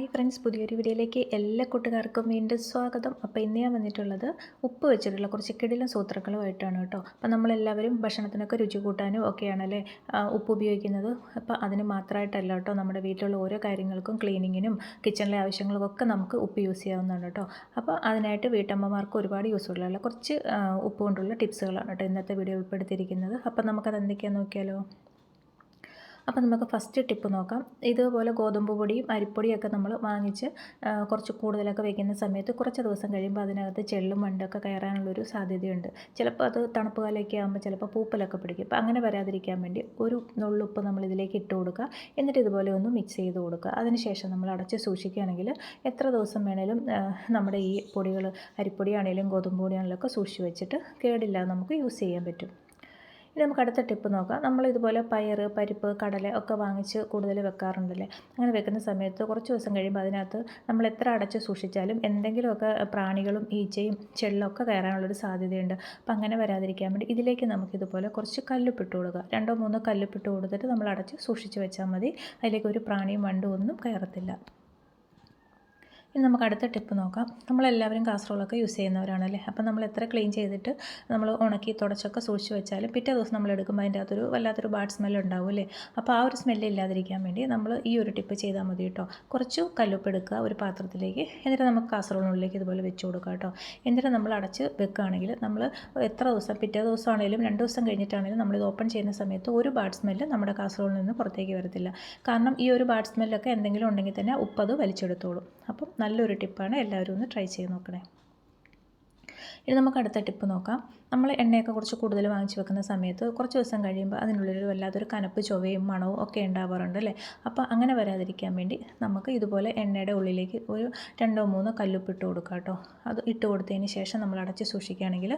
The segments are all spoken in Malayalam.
ഹായ് ഫ്രണ്ട്സ് പുതിയൊരു വീഡിയോയിലേക്ക് എല്ലാ കൂട്ടുകാർക്കും വീണ്ടും സ്വാഗതം. അപ്പോൾ ഇന്ന് ഞാൻ വന്നിട്ടുള്ളത് ഉപ്പ് വെച്ചിട്ടുള്ള കുറച്ച് കിടിലും സൂത്രങ്ങളുമായിട്ടാണ് കേട്ടോ. അപ്പോൾ നമ്മളെല്ലാവരും ഭക്ഷണത്തിനൊക്കെ രുചി കൂട്ടാനും ഒക്കെയാണല്ലേ ഉപ്പ് ഉപയോഗിക്കുന്നത്. അപ്പോൾ അതിന് മാത്രമായിട്ടല്ല കേട്ടോ നമ്മുടെ വീട്ടിലുള്ള ഓരോ കാര്യങ്ങൾക്കും ക്ലീനിങ്ങിനും കിച്ചണിലെ ആവശ്യങ്ങൾക്കൊക്കെ നമുക്ക് ഉപ്പ് യൂസ് ചെയ്യാവുന്നതാണ് കേട്ടോ. അപ്പോൾ അതിനായിട്ട് വീട്ടമ്മമാർക്ക് ഒരുപാട് യൂസ്ഫുള്ളുള്ള കുറച്ച് ഉപ്പ് കൊണ്ടുള്ള ടിപ്സുകളാണ് കേട്ടോ ഇന്നത്തെ വീഡിയോ ഉൾപ്പെടുത്തിയിരിക്കുന്നത്. അപ്പോൾ നമുക്കത് എന്തൊക്കെയാണെന്ന് നോക്കിയാലോ? അപ്പോൾ നമുക്ക് ഫസ്റ്റ് ടിപ്പ് നോക്കാം. ഇതുപോലെ ഗോതമ്പ് പൊടിയും അരിപ്പൊടിയൊക്കെ നമ്മൾ വാങ്ങിച്ച് കുറച്ച് കൂടുതലൊക്കെ വെക്കുന്ന സമയത്ത് കുറച്ച് ദിവസം കഴിയുമ്പോൾ അതിനകത്ത് ചെള്ളും മണ്ടൊക്കെ കയറാനുള്ളൊരു സാധ്യതയുണ്ട്. ചിലപ്പോൾ അത് തണുപ്പ് കാലമൊക്കെ ആകുമ്പോൾ ചിലപ്പോൾ പൂപ്പലൊക്കെ പിടിക്കും. അപ്പോൾ അങ്ങനെ വരാതിരിക്കാൻ വേണ്ടി ഒരു നുള്ളുപ്പ് നമ്മൾ ഇതിലേക്ക് ഇട്ട് കൊടുക്കുക. എന്നിട്ട് ഇതുപോലെ ഒന്ന് മിക്സ് ചെയ്ത് കൊടുക്കുക. അതിനുശേഷം നമ്മൾ അടച്ച് സൂക്ഷിക്കുകയാണെങ്കിൽ എത്ര ദിവസം വേണേലും നമ്മുടെ ഈ പൊടികൾ അരിപ്പൊടിയാണെങ്കിലും ഗോതമ്പ് പൊടിയാണെങ്കിലും ഒക്കെ സൂക്ഷിച്ച് വെച്ചിട്ട് കേടില്ലാതെ നമുക്ക് യൂസ് ചെയ്യാൻ പറ്റും. ഇനി നമുക്ക് അടുത്ത ടിപ്പ് നോക്കാം. നമ്മൾ ഇതുപോലെ പയർ പരിപ്പ് കടല ഒക്കെ വാങ്ങിച്ച് കൂടുതൽ വെക്കാറുണ്ടല്ലേ? അങ്ങനെ വെക്കുന്ന സമയത്ത് കുറച്ച് ദിവസം കഴിയുമ്പോൾ അതിനകത്ത് നമ്മൾ എത്ര അടച്ച് സൂക്ഷിച്ചാലും എന്തെങ്കിലുമൊക്കെ പ്രാണികളും ഈച്ചയും ചെള്ളൊക്കെ കയറാനുള്ളൊരു സാധ്യതയുണ്ട്. അപ്പം അങ്ങനെ വരാതിരിക്കാൻ വേണ്ടി ഇതിലേക്ക് നമുക്കിതുപോലെ കുറച്ച് കല്ലുപ്പിട്ട് കൊടുക്കുക. രണ്ടോ മൂന്നോ കല്ലുപ്പിട്ട് കൊടുത്തിട്ട് നമ്മൾ അടച്ച് സൂക്ഷിച്ച് വെച്ചാൽ മതി. അതിലേക്ക് ഒരു പ്രാണിയും വണ്ടും ഒന്നും കയറത്തില്ല. ഇനി നമുക്ക് അടുത്ത ടിപ്പ് നോക്കാം. നമ്മളെല്ലാവരും കാസറോളൊക്കെ യൂസ് ചെയ്യുന്നവരാണല്ലേ? അപ്പം നമ്മൾ എത്ര ക്ലീൻ ചെയ്തിട്ട് നമ്മൾ ഉണക്കി തുടച്ചൊക്കെ സൂക്ഷിച്ച് വെച്ചാലും പിറ്റേ ദിവസം നമ്മൾ എടുക്കുമ്പോൾ അതിന്റെ അകത്തൊരു വല്ലാത്തൊരു ബാഡ് സ്മെല്ല് ഉണ്ടാവും അല്ലേ? അപ്പോൾ ആ ഒരു സ്മെല്ല് ഇല്ലാതിരിക്കാൻ വേണ്ടി നമ്മൾ ഈ ഒരു ടിപ്പ് ചെയ്താൽ മതി കേട്ടോ. കുറച്ച് കല്ലുപ്പ് എടുക്കുക ഒരു പാത്രത്തിലേക്ക്. എന്നിട്ട് നമുക്ക് കാസറോളിനുള്ളിലേക്ക് ഇതുപോലെ വെച്ച് കൊടുക്കുക കേട്ടോ. എന്നിട്ട് നമ്മൾ അടച്ച് വെക്കുകയാണെങ്കിൽ നമ്മൾ എത്ര ദിവസം പിറ്റേ ദിവസമാണെങ്കിലും രണ്ട് ദിവസം കഴിഞ്ഞിട്ടാണെങ്കിലും നമ്മളിത് ഓപ്പൺ ചെയ്യുന്ന സമയത്ത് ഒരു ബാഡ് സ്മെല്ല് നമ്മുടെ കാസറോളിൽ നിന്ന് പുറത്തേക്ക് വരത്തില്ല. കാരണം ഈ ഒരു ബാഡ് സ്മെല്ലൊക്കെ എന്തെങ്കിലും ഉണ്ടെങ്കിൽ തന്നെ ഉപ്പത് വലിച്ചെടുത്തോളും. അപ്പം നല്ലൊരു ടിപ്പാണ് എല്ലാവരും ഒന്ന് ട്രൈ ചെയ്ത് നോക്കണേ. ഇനി നമുക്ക് അടുത്ത ടിപ്പ് നോക്കാം. നമ്മൾ എണ്ണയൊക്കെ കുറച്ച് കൂടുതൽ വാങ്ങിച്ച് വെക്കുന്ന സമയത്ത് കുറച്ച് ദിവസം കഴിയുമ്പോൾ അതിനുള്ളിൽ വല്ലാത്തൊരു കനപ്പ് ചൊവയും മണവും ഒക്കെ ഉണ്ടാവാറുണ്ട് അല്ലേ? അപ്പോൾ അങ്ങനെ വരാതിരിക്കാൻ വേണ്ടി നമുക്ക് ഇതുപോലെ എണ്ണയുടെ ഉള്ളിലേക്ക് ഒരു രണ്ടോ മൂന്നോ കല്ലുപ്പ് ഇട്ട് കൊടുക്കുക കേട്ടോ. അത് ഇട്ട് കൊടുത്തതിന് ശേഷം നമ്മൾ അടച്ച് സൂക്ഷിക്കുകയാണെങ്കിൽ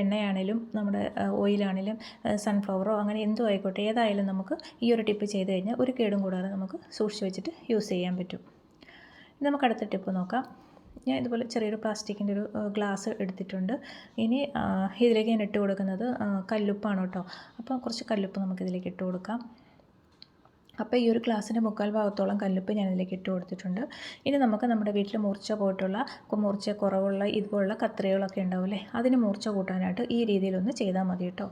എണ്ണയാണേലും നമ്മുടെ ഓയിലാണേലും സൺഫ്ലവറോ അങ്ങനെ എന്തോ ആയിക്കോട്ടെ ഏതായാലും നമുക്ക് ഈ ഒരു ടിപ്പ് ചെയ്ത് കഴിഞ്ഞാൽ ഒരു കേടും കൂടാതെ നമുക്ക് സൂക്ഷിച്ച് വെച്ചിട്ട് യൂസ് ചെയ്യാൻ പറ്റും. നമുക്ക് അടുത്ത ടിപ്പ് നോക്കാം. ഞാൻ ഇതുപോലെ ചെറിയൊരു പ്ലാസ്റ്റിക്കിന്റെ ഒരു ഗ്ലാസ് എടുത്തിട്ടുണ്ട്. ഇനി ഇതിലേക്ക് ഞാൻ ഇട്ട് കൊടുക്കുന്നത് കല്ലുപ്പാണ് കേട്ടോ. അപ്പോൾ കുറച്ച് കല്ലുപ്പ് നമുക്കിതിലേക്ക് ഇട്ട് കൊടുക്കാം. അപ്പോൾ ഈ ഒരു ഗ്ലാസ്സിന്റെ മുക്കാൽ ഭാഗത്തോളം കല്ലുപ്പ് ഞാൻ ഇതിലേക്ക് ഇട്ട് കൊടുത്തിട്ടുണ്ട്. ഇനി നമുക്ക് നമ്മുടെ വീട്ടിൽ മൂർച്ച പോയിട്ടുള്ള മൂർച്ച കുറവുള്ള ഇതുപോലുള്ള കത്രികളൊക്കെ ഉണ്ടാവില്ലേ അതിന് മൂർച്ച കൂട്ടാനായിട്ട് ഈ രീതിയിലൊന്ന് ചെയ്താൽ മതി കേട്ടോ.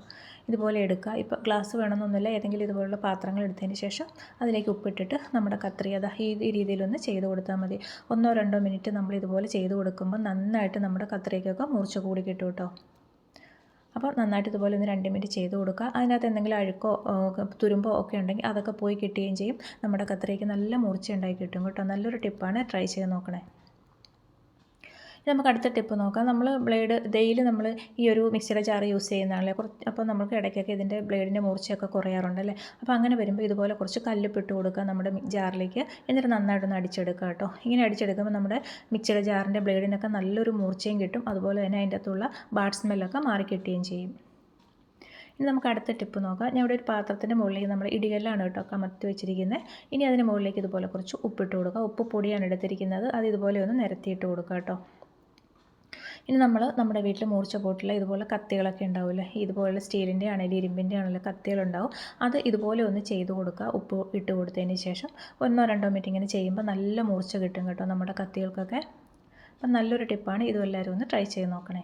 ഇതുപോലെ എടുക്കുക. ഇപ്പോൾ ഗ്ലാസ് വേണമെന്നൊന്നുമില്ല. ഏതെങ്കിലും ഇതുപോലുള്ള പാത്രങ്ങൾ എടുത്തതിന് ശേഷം അതിലേക്ക് ഉപ്പിട്ടിട്ട് നമ്മുടെ കത്രി അത് ഈ രീതിയിലൊന്ന് ചെയ്ത് കൊടുത്താൽ മതി. ഒന്നോ രണ്ടോ മിനിറ്റ് നമ്മൾ ഇതുപോലെ ചെയ്ത് കൊടുക്കുമ്പോൾ നന്നായിട്ട് നമ്മുടെ കത്രിക്കൊക്കെ മൂർച്ച കൂടി കിട്ടും കേട്ടോ. അപ്പോൾ നന്നായിട്ട് ഇതുപോലെ ഒന്ന് രണ്ട് മിനിറ്റ് ചെയ്ത് കൊടുക്കുക. അതിനകത്ത് എന്തെങ്കിലും അഴുക്കോ തുരുമ്പോ ഒക്കെ ഉണ്ടെങ്കിൽ അതൊക്കെ പോയി കിട്ടുകയും ചെയ്യും. നമ്മുടെ കത്തിരിക്ക് നല്ല മൂർച്ച ഉണ്ടായി കിട്ടും കേട്ടോ. നല്ലൊരു ടിപ്പാണ്. ട്രൈ ചെയ്ത് നോക്കണേ. നമുക്ക് അടുത്ത ടിപ്പ് നോക്കാം. നമ്മൾ ബ്ലേഡ് ഡെയിലി നമ്മൾ ഈ ഒരു മിക്സിയുടെ ജാർ യൂസ് ചെയ്യുന്നതാണല്ലേ? കുറച്ച് അപ്പോൾ നമുക്ക് ഇടയ്ക്കൊക്കെ ഇതിന്റെ ബ്ലേഡിന്റെ മൂർച്ചയൊക്കെ കുറയാറുണ്ടല്ലേ? അപ്പോൾ അങ്ങനെ വരുമ്പോൾ ഇതുപോലെ കുറച്ച് കല്ലിപ്പിട്ട് കൊടുക്കുക നമ്മുടെ ജാറിലേക്ക് എന്നിട്ട് നന്നായിട്ടൊന്ന് അടിച്ചെടുക്കുക കേട്ടോ. ഇങ്ങനെ അടിച്ചെടുക്കുമ്പോൾ നമ്മുടെ മിക്സിയുടെ ജാറിന്റെ ബ്ലേഡിനൊക്കെ നല്ലൊരു മൂർച്ചയും കിട്ടും. അതുപോലെ തന്നെ അതിന്റെ അകത്തുള്ള ബാഡ് സ്മെല്ലൊക്കെ മാറിക്കിട്ടുകയും ചെയ്യും. ഇനി നമുക്ക് അടുത്ത ടിപ്പ് നോക്കാം. ഞാൻ ഇവിടെ ഒരു പാത്രത്തിന്റെ മുകളിലേക്ക് നമ്മൾ ഇടികല്ലാണ് കേട്ടോ കമർത്തി വെച്ചിരിക്കുന്നത് ഇനി അതിന് മുകളിലേക്ക് ഇതുപോലെ കുറച്ച് ഉപ്പിട്ട് കൊടുക്കുക. ഉപ്പ് പൊടിയാണ് എടുത്തിരിക്കുന്നത്. അത് ഇതുപോലെ ഒന്ന് നിരത്തിയിട്ട് കൊടുക്കുക കേട്ടോ. ഇനി നമ്മൾ നമ്മുടെ വീട്ടിൽ മൂർച്ച പോയിട്ടുള്ള ഇതുപോലെ കത്തികളൊക്കെ ഉണ്ടാവില്ലേ? ഇതുപോലെ സ്റ്റീലിന്റെ ആണെങ്കിലും ഇരുമ്പിന്റെ ആണെങ്കിലും കത്തികളുണ്ടാവും. അത് ഇതുപോലെ ഒന്ന് ചെയ്ത് കൊടുക്കുക. ഉപ്പ് ഇട്ട് കൊടുത്തതിന് ശേഷം ഒന്നോ രണ്ടോ മിനിറ്റ് ഇങ്ങനെ ചെയ്യുമ്പോൾ നല്ല മൂർച്ച കിട്ടും കേട്ടോ നമ്മുടെ കത്തികൾക്കൊക്കെ. അപ്പം നല്ലൊരു ടിപ്പാണ്. ഇതും എല്ലാവരും ഒന്ന് ട്രൈ ചെയ്ത് നോക്കണേ.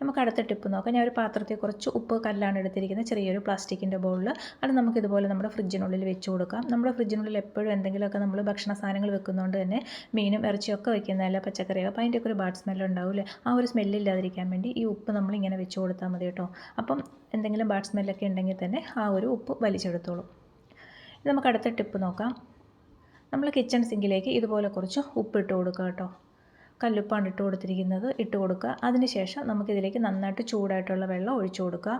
നമുക്ക് അടുത്ത ടിപ്പ് നോക്കാം. ഞാൻ ഒരു പാത്രത്തിൽ കുറച്ച് ഉപ്പ് കല്ലാണ് എടുത്തിരിക്കുന്നത് ചെറിയൊരു പ്ലാസ്റ്റിക്കിന്റെ ബൗളിൽ അത് നമുക്ക് ഇതുപോലെ നമ്മുടെ ഫ്രിഡ്ജിനുള്ളിൽ വെച്ച് കൊടുക്കാം. നമ്മുടെ ഫ്രിഡ്ജിനുള്ളിൽ എപ്പോഴും എന്തെങ്കിലുമൊക്കെ നമ്മൾ ഭക്ഷണ സാധനങ്ങൾ വെക്കുന്നതുകൊണ്ട് തന്നെ മീനും ഇറച്ചിയൊക്കെ വെക്കുന്നതല്ല പച്ചക്കറിയൊക്കെ അപ്പോൾ അതിന്റെയൊക്കെ ഒരു ബാഡ് സ്മെല്ല് ഉണ്ടാവില്ലേ ആ ഒരു സ്മെല്ലില്ലാതിരിക്കാൻ വേണ്ടി ഈ ഉപ്പ് നമ്മളിങ്ങനെ വെച്ച് കൊടുത്താൽ മതി കേട്ടോ. അപ്പം എന്തെങ്കിലും ബാഡ് സ്മെല്ലൊക്കെ ഉണ്ടെങ്കിൽ തന്നെ ആ ഒരു ഉപ്പ് വലിച്ചെടുത്തോളും. നമുക്ക് അടുത്ത ടിപ്പ് നോക്കാം. നമ്മൾ കിച്ചൺ സിങ്കിലേക്ക് ഇതുപോലെ കുറച്ച് ഉപ്പിട്ട് കൊടുക്കാം കേട്ടോ. കല്ലുപ്പാണ് ഇട്ട് കൊടുത്തിരിക്കുന്നത്. ഇട്ട് കൊടുക്കുക. അതിനുശേഷം നമുക്കിതിലേക്ക് നന്നായിട്ട് ചൂടായിട്ടുള്ള വെള്ളം ഒഴിച്ചു കൊടുക്കുക.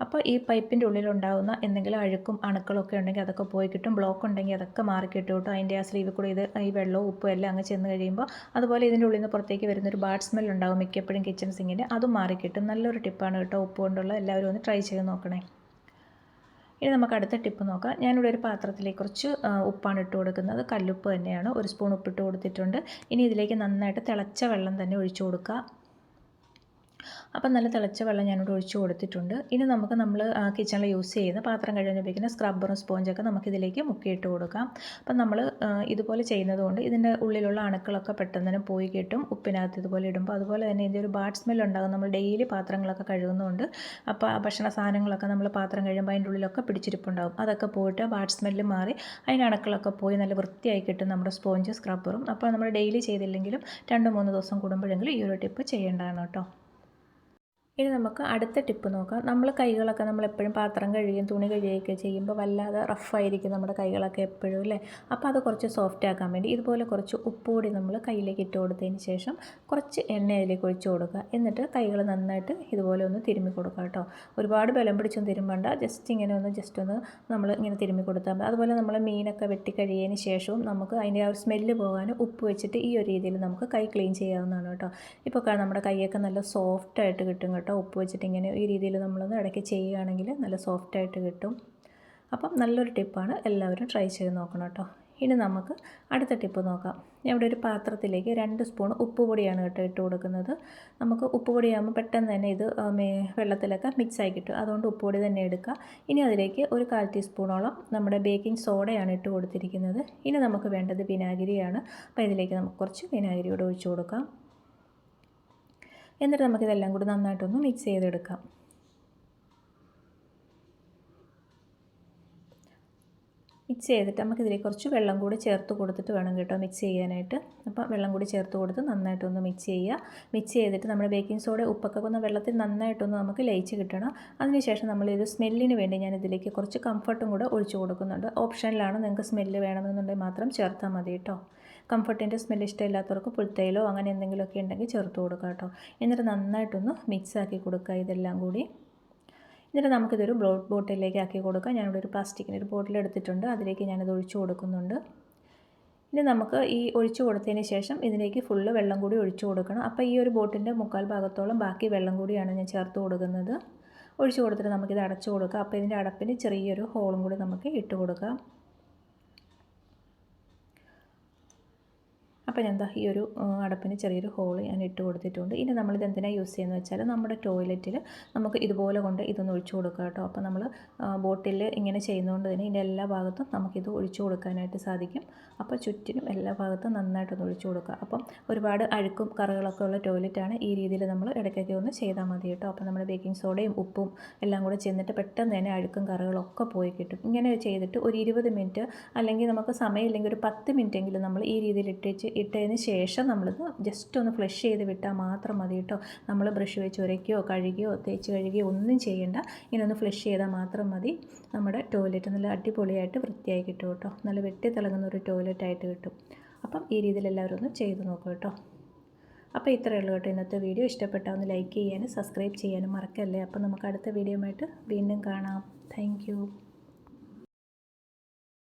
അപ്പോൾ ഈ പൈപ്പിന്റെ ഉള്ളിലുണ്ടാകുന്ന എന്തെങ്കിലും അഴുക്കും അണുക്കളൊക്കെ ഉണ്ടെങ്കിൽ അതൊക്കെ പോയി കിട്ടും. ബ്ലോക്ക് ഉണ്ടെങ്കിൽ അതൊക്കെ മാറി കിട്ടും അതിന്റെ ആ സ്ലീവിൽ കൂടെ ഇത് ഈ വെള്ളവും ഉപ്പും എല്ലാം അങ്ങ് ചെന്ന് കഴിയുമ്പോൾ അതുപോലെ ഇതിന്റെ ഉള്ളിൽ നിന്ന് പുറത്തേക്ക് വരുന്നൊരു ബാഡ് സ്മെൽ ഉണ്ടാകും മിക്കപ്പോഴും കിച്ചൺ സിങ്ങിന്റെ അതും മാറി കിട്ടും. നല്ലൊരു ടിപ്പാണ് കേട്ടോ ഉപ്പ് കൊണ്ടുള്ള. എല്ലാവരും ഒന്ന് ട്രൈ ചെയ്ത് നോക്കണേ. ഇനി നമുക്ക് അടുത്ത ടിപ്പ് നോക്കാം. ഞാനിവിടെ ഒരു പാത്രത്തിലേക്ക് കുറച്ച് ഉപ്പാണ് ഇട്ട് കൊടുക്കുന്നത്. കല്ലുപ്പ് തന്നെയാണ്. ഒരു സ്പൂൺ ഉപ്പിട്ട് കൊടുത്തിട്ടുണ്ട്. ഇനി ഇതിലേക്ക് നന്നായിട്ട് തിളച്ച വെള്ളം തന്നെ ഒഴിച്ചു കൊടുക്കുക. അപ്പം നല്ല തിളച്ച വെള്ളം ഞാനിവിടെ ഒഴിച്ച് കൊടുത്തിട്ടുണ്ട്. ഇനി നമുക്ക് നമ്മൾ കിച്ചണിൽ യൂസ് ചെയ്യുന്ന പാത്രം കഴുകാൻ ഉപയോഗിക്കുന്ന സ്ക്രബ്ബറും സ്പോഞ്ചൊക്കെ നമുക്കിതിലേക്ക് മുക്കിയിട്ട് കൊടുക്കാം. അപ്പം നമ്മൾ ഇതുപോലെ ചെയ്യുന്നതുകൊണ്ട് ഇതിന്റെ ഉള്ളിലുള്ള അണുക്കളൊക്കെ പെട്ടെന്ന് തന്നെ പോയി കിട്ടും. ഉപ്പിനകത്ത് ഇതുപോലെ ഇടുമ്പോൾ അതുപോലെ തന്നെ ഇതിന്റെ ഒരു ബാഡ് സ്മെൽ ഉണ്ടാകും. നമ്മൾ ഡെയിലി പാത്രങ്ങളൊക്കെ കഴുകുന്നതുകൊണ്ട് അപ്പോൾ ഭക്ഷണ സാധനങ്ങളൊക്കെ നമ്മൾ പാത്രം കഴിയുമ്പോൾ അതിന്റെ ഉള്ളിലൊക്കെ പിടിച്ചിരിപ്പുണ്ടാകും. അതൊക്കെ പോയിട്ട് ബാഡ് സ്മെല്ല് മാറി അതിന്റെ അണുക്കളൊക്കെ പോയി നല്ല വൃത്തിയായി കിട്ടും നമ്മുടെ സ്പോഞ്ച് സ്ക്രബ്ബറും അപ്പോൾ നമ്മൾ ഡെയിലി ചെയ്തില്ലെങ്കിലും രണ്ട് മൂന്ന് ദിവസം കൂടുമ്പോഴെങ്കിലും ഈ ഒരു ടിപ്പ് ചെയ്യേണ്ടതാണ് കേട്ടോ. ഇനി നമുക്ക് അടുത്ത ടിപ്പ് നോക്കാം. നമ്മൾ കൈകളൊക്കെ നമ്മൾ എപ്പോഴും പാത്രം കഴുകുകയും തുണി കഴുകുകയൊക്കെ ചെയ്യുമ്പോൾ വല്ലാതെ റഫായിരിക്കും നമ്മുടെ കൈകളൊക്കെ എപ്പോഴും അല്ലേ? അപ്പോൾ അത് കുറച്ച് സോഫ്റ്റ് ആക്കാൻ വേണ്ടി ഇതുപോലെ കുറച്ച് ഉപ്പുകൂടി നമ്മൾ കയ്യിലേക്ക് ഇട്ട് കൊടുത്തതിന് ശേഷം കുറച്ച് എണ്ണ അതിലേക്ക് ഒഴിച്ച് കൊടുക്കുക. എന്നിട്ട് കൈകൾ നന്നായിട്ട് ഇതുപോലെ ഒന്ന് തിരുമ്മി കൊടുക്കുക കേട്ടോ. ഒരുപാട് ബലം പിടിച്ചൊന്നും തിരുമ്പണ്ട. ജസ്റ്റ് ഇങ്ങനെ ഒന്ന് ജസ്റ്റ് ഒന്ന് നമ്മൾ ഇങ്ങനെ തിരുമ്മി കൊടുത്താൽ മതി. അതുപോലെ നമ്മൾ മീനൊക്കെ വെട്ടി കഴിയതിന് ശേഷവും നമുക്ക് അതിന്റെ ആ ഒരു സ്മെല്ല് പോകാൻ ഉപ്പ് വെച്ചിട്ട് ഈ ഒരു രീതിയിൽ നമുക്ക് കൈ ക്ലീൻ ചെയ്യാവുന്നതാണ് കേട്ടോ. ഇപ്പോൾ നമ്മുടെ കൈയൊക്കെ നല്ല സോഫ്റ്റായിട്ട് കിട്ടും കേട്ടോ. ഉപ്പ് വെച്ചിട്ട് ഇങ്ങനെ ഈ രീതിയിൽ നമ്മളൊന്ന് ഇടയ്ക്ക് ചെയ്യുകയാണെങ്കിൽ നല്ല സോഫ്റ്റായിട്ട് കിട്ടും. അപ്പം നല്ലൊരു ടിപ്പാണ് എല്ലാവരും ട്രൈ ചെയ്ത് നോക്കണം കേട്ടോ. ഇനി നമുക്ക് അടുത്ത ടിപ്പ് നോക്കാം. ഇവിടെ ഒരു പാത്രത്തിലേക്ക് രണ്ട് സ്പൂൺ ഉപ്പ് പൊടിയാണ് കേട്ടോ ഇട്ട് കൊടുക്കുന്നത്. നമുക്ക് ഉപ്പ് പൊടിയാകുമ്പോൾ പെട്ടെന്ന് തന്നെ ഇത് വെള്ളത്തിലൊക്കെ മിക്സ് ആയി കിട്ടും. അതുകൊണ്ട് ഉപ്പ് പൊടി തന്നെ എടുക്കുക. ഇനി അതിലേക്ക് ഒരു കാൽ ടീസ്പൂണോളം നമ്മുടെ ബേക്കിംഗ് സോഡയാണ് ഇട്ട് കൊടുത്തിരിക്കുന്നത്. ഇനി നമുക്ക് വേണ്ടത് വിനാഗിരിയാണ്. അപ്പോൾ ഇതിലേക്ക് നമുക്ക് കുറച്ച് വിനാഗിരി കൂടെ ഒഴിച്ചു കൊടുക്കാം. എന്നിട്ട് നമുക്കിതെല്ലാം കൂടി നന്നായിട്ടൊന്ന് മിക്സ് ചെയ്തെടുക്കാം. മിക്സ് ചെയ്തിട്ട് നമുക്കിതിലേക്ക് കുറച്ച് വെള്ളം കൂടി ചേർത്ത് കൊടുത്തിട്ട് വേണം കേട്ടോ മിക്സ് ചെയ്യാനായിട്ട്. അപ്പോൾ വെള്ളം കൂടി ചേർത്ത് കൊടുത്ത് നന്നായിട്ടൊന്ന് മിക്സ് ചെയ്യുക. മിക്സ് ചെയ്തിട്ട് നമ്മുടെ ബേക്കിംഗ് സോഡ ഉപ്പൊക്കെ കൊന്ന വെള്ളത്തിൽ നന്നായിട്ടൊന്ന് നമുക്ക് ലയിച്ച് കിട്ടണം. അതിനുശേഷം നമ്മളിത് സ്മെല്ലിന് വേണ്ടി ഞാൻ ഇതിലേക്ക് കുറച്ച് കംഫർട്ടും കൂടെ ഒഴിച്ചു കൊടുക്കുന്നുണ്ട്. ഓപ്ഷനിലാണ് നിങ്ങൾക്ക് സ്മെല്ല് വേണമെന്നുണ്ടെങ്കിൽ മാത്രം ചേർത്താൽ മതി കേട്ടോ. കംഫർട്ടിന്റെ സ്മെല്ല് ഇഷ്ടമില്ലാത്തവർക്ക് പുൽത്തൈലോ അങ്ങനെ എന്തെങ്കിലുമൊക്കെ ഉണ്ടെങ്കിൽ ചേർത്ത് കൊടുക്കുക കേട്ടോ. എന്നിട്ട് നന്നായിട്ടൊന്ന് മിക്സ് ആക്കി കൊടുക്കുക ഇതെല്ലാം കൂടി. എന്നിട്ട് നമുക്കിതൊരു ബ്ലോട്ട് ബോട്ടിലേക്ക് ആക്കി കൊടുക്കാം. ഞാനിവിടെ ഒരു പ്ലാസ്റ്റിക്കിന്റെ ഒരു ബോട്ടിൽ എടുത്തിട്ടുണ്ട്. അതിലേക്ക് ഞാനിത് ഒഴിച്ചു കൊടുക്കുന്നുണ്ട്. ഇനി നമുക്ക് ഈ ഒഴിച്ചു കൊടുത്തതിന് ശേഷം ഇതിലേക്ക് ഫുള്ള് വെള്ളം കൂടി ഒഴിച്ചു കൊടുക്കണം. അപ്പോൾ ഈ ഒരു ബോട്ടിന്റെ മുക്കാൽ ഭാഗത്തോളം ബാക്കി വെള്ളം കൂടിയാണ് ഞാൻ ചേർത്ത് കൊടുക്കുന്നത്. ഒഴിച്ചു കൊടുത്തിട്ട് നമുക്കിത് അടച്ചു കൊടുക്കാം. അപ്പോൾ ഇതിന്റെ അടപ്പിന് ചെറിയൊരു ഹോളും കൂടി നമുക്ക് ഇട്ട് കൊടുക്കാം. അപ്പോൾ ഞാൻ എന്താ ഈ ഒരു അടപ്പിന് ചെറിയൊരു ഹോൾ ഞാൻ ഇട്ട് കൊടുത്തിട്ടുണ്ട്. ഇനി നമ്മളിത് എന്തിനാണ് യൂസ് ചെയ്യുന്നത് വെച്ചാൽ നമ്മുടെ ടോയ്ലറ്റിൽ നമുക്ക് ഇതുപോലെ കൊണ്ട് ഇതൊന്ന് ഒഴിച്ചു കൊടുക്കുക കേട്ടോ. അപ്പോൾ നമ്മൾ ബോട്ടിൽ ഇങ്ങനെ ചെയ്യുന്നതുകൊണ്ട് തന്നെ ഇതിന്റെ എല്ലാ ഭാഗത്തും നമുക്കിത് ഒഴിച്ചു കൊടുക്കാനായിട്ട് സാധിക്കും. അപ്പോൾ ചുറ്റിനും എല്ലാ ഭാഗത്തും നന്നായിട്ടൊന്ന് ഒഴിച്ചു കൊടുക്കുക അപ്പം ഒരുപാട് അഴുക്കും കറകളൊക്കെ ഉള്ള ടോയ്ലറ്റാണ് ഈ രീതിയിൽ നമ്മൾ ഇടയ്ക്കൊക്കെ ഒന്ന് ചെയ്താൽ മതി കേട്ടോ. അപ്പോൾ നമ്മുടെ ബേക്കിംഗ് സോഡയും ഉപ്പും എല്ലാം കൂടെ ചെന്നിട്ട് പെട്ടെന്ന് തന്നെ അഴുക്കും കറകളൊക്കെ പോയി കിട്ടും. ഇങ്ങനെ ചെയ്തിട്ട് ഒരു ഇരുപത് മിനിറ്റ് അല്ലെങ്കിൽ നമുക്ക് സമയമില്ലെങ്കിൽ ഒരു പത്ത് മിനിറ്റെങ്കിലും നമ്മൾ ഈ രീതിയിൽ ഇട്ടേച്ച് ഇട്ടതിന് ശേഷം നമ്മളിത് ജസ്റ്റ് ഒന്ന് ഫ്ലഷ് ചെയ്ത് വിട്ടാൽ മാത്രം മതി കേട്ടോ. നമ്മൾ ബ്രഷ് വെച്ച് ഉരയ്ക്കുകയോ കഴുകിയോ തേച്ച് കഴുകിയോ ഒന്നും ചെയ്യേണ്ട. ഇങ്ങനെ ഒന്ന് ഫ്ലഷ് ചെയ്താൽ മാത്രം മതി. നമ്മുടെ ടോയ്ലറ്റ് നല്ല അടിപൊളിയായിട്ട് വൃത്തിയായി കിട്ടും കേട്ടോ. നല്ല വെട്ടി തിളങ്ങുന്ന ഒരു ടോയ്ലറ്റായിട്ട് കിട്ടും. അപ്പം ഈ രീതിയിൽ എല്ലാവരും ഒന്ന് ചെയ്ത് നോക്കും കേട്ടോ. അപ്പോൾ ഇത്രയേ ഉള്ളൂ കേട്ടോ ഇന്നത്തെ വീഡിയോ ഇഷ്ടപ്പെട്ടാൽ ഒന്ന് ലൈക്ക് ചെയ്യാനും സബ്സ്ക്രൈബ് ചെയ്യാനും മറക്കല്ലേ? അപ്പോൾ നമുക്ക് അടുത്ത വീഡിയോ വീണ്ടും കാണാം. താങ്ക്